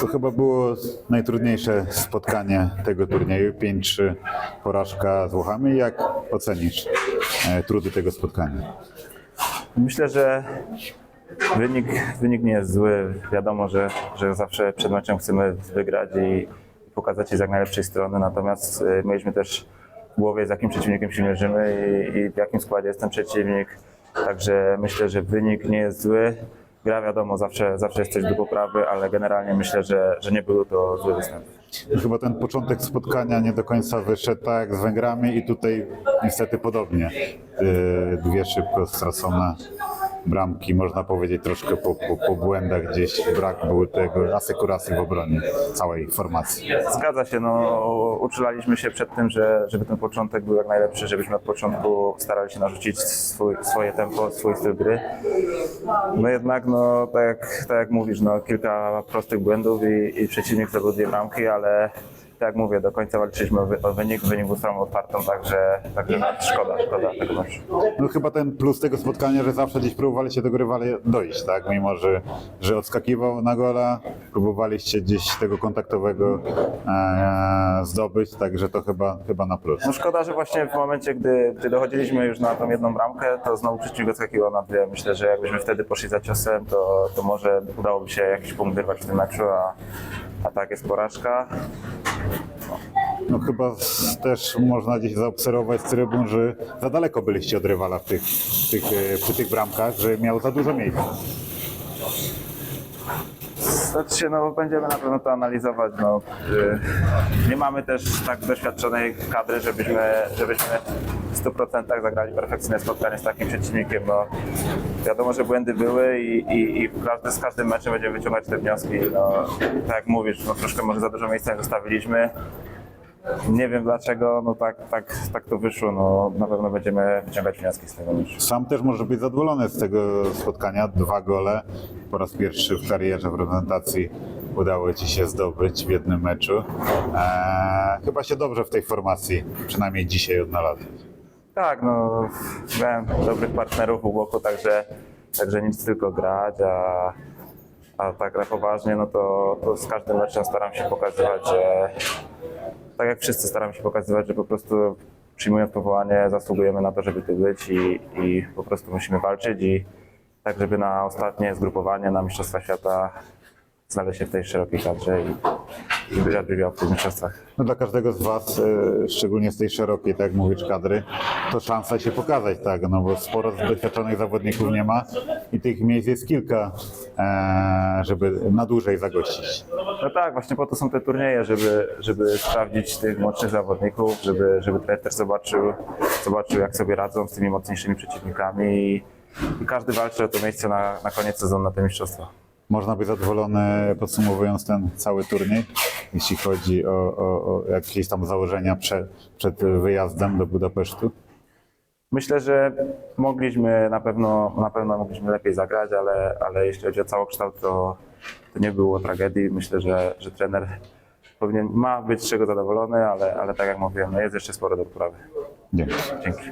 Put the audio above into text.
To chyba było najtrudniejsze spotkanie tego turnieju. 5-3 porażka z Włochami. Jak ocenisz e, trudy tego spotkania? Myślę, że wynik, wynik nie jest zły. Wiadomo, że, że zawsze przed meczem chcemy wygrać i pokazać się z jak najlepszej strony, natomiast y, mieliśmy też w głowie, z jakim przeciwnikiem się mierzymy i, i w jakim składzie jest ten przeciwnik. Także myślę, że wynik nie jest zły. Gra wiadomo, zawsze, zawsze jest coś do poprawy, ale generalnie myślę, że, że nie był to zły występ. Chyba ten początek spotkania nie do końca wyszedł tak jak z Węgrami i tutaj niestety podobnie. E, Dwie szybko stracone bramki, można powiedzieć troszkę po, po, po błędach gdzieś brak był tego asekuracji w obronie całej formacji. Zgadza się, no uczulaliśmy się przed tym, że, żeby ten początek był jak najlepszy, żebyśmy od początku starali się narzucić swój, swoje tempo, swój styl gry. No jednak, no tak tak jak mówisz, no kilka prostych błędów i, i przeciwnik zdobył dwie bramki, ale tak jak mówię, do końca walczyliśmy o, wy, o wynik, wynik był stronę otwartą, także, także szkoda, szkoda tego meczu. No chyba ten plus tego spotkania, że zawsze gdzieś próbowaliście do gry dojść, tak? Mimo, że, że odskakiwał na gola, próbowaliście gdzieś tego kontaktowego e, zdobyć, także to chyba, chyba na plus. No szkoda, że właśnie w momencie, gdy, gdy dochodziliśmy już na tą jedną bramkę, to znowu przeciwnik odskakiwał na dwie. Myślę, że jakbyśmy wtedy poszli za ciosem, to, to może udałoby się jakiś punkt wyrwać w tym meczu, a, a tak jest porażka. No chyba też można gdzieś zaobserwować z trybun, że za daleko byliście od rywala w tych, w tych, e, przy tych bramkach, że miał za dużo miejsca. Znaczy no będziemy na pewno to analizować. No, y, nie mamy też tak doświadczonej kadry, żebyśmy, żebyśmy w 100% zagrali perfekcyjne spotkanie z takim przeciwnikiem. No, wiadomo, że błędy były i, i, i każdy, z każdym meczem będziemy wyciągać te wnioski. No, tak jak mówisz, no, troszkę może za dużo miejsca zostawiliśmy. Nie wiem dlaczego, no tak, tak, tak to wyszło. No, na pewno będziemy wyciągać wnioski z tego meczu. Sam też może być zadowolony z tego spotkania. Dwa gole. Po raz pierwszy w karierze w reprezentacji udało Ci się zdobyć w jednym meczu. Eee, chyba się dobrze w tej formacji, przynajmniej dzisiaj odnalazłeś. Tak, no miałem dobrych partnerów u boku, także, także nic tylko grać, a, a tak na poważnie, no to, to z każdym meczem staram się pokazywać, że tak jak wszyscy staram się pokazywać, że po prostu przyjmując powołanie zasługujemy na to, żeby tu być i, i po prostu musimy walczyć i tak, żeby na ostatnie zgrupowanie, na Mistrzostwa Świata znaleźć się w tej szerokiej kadrze i, i wygrał w tych mistrzostwach. No dla każdego z Was, e, szczególnie z tej szerokiej, tak jak mówisz, kadry, to szansa się pokazać, tak, no bo sporo doświadczonych zawodników nie ma i tych miejsc jest kilka, żeby na dłużej zagościć. No tak, właśnie po to są te turnieje, żeby, żeby sprawdzić tych mocnych zawodników, żeby, żeby trener też zobaczył, zobaczył, jak sobie radzą z tymi mocniejszymi przeciwnikami i, i każdy walczy o to miejsce na, na koniec sezonu na te mistrzostwa. Można być zadowolony podsumowując ten cały turniej, jeśli chodzi o, o, o jakieś tam założenia przed, przed wyjazdem do Budapesztu. Myślę, że mogliśmy na pewno, na pewno mogliśmy lepiej zagrać, ale, ale jeśli chodzi o całokształt, to, to nie było tragedii. Myślę, że, że trener powinien, ma być z czego zadowolony, ale, ale tak jak mówiłem, no jest jeszcze sporo do poprawy. Dzięki. Dzięki.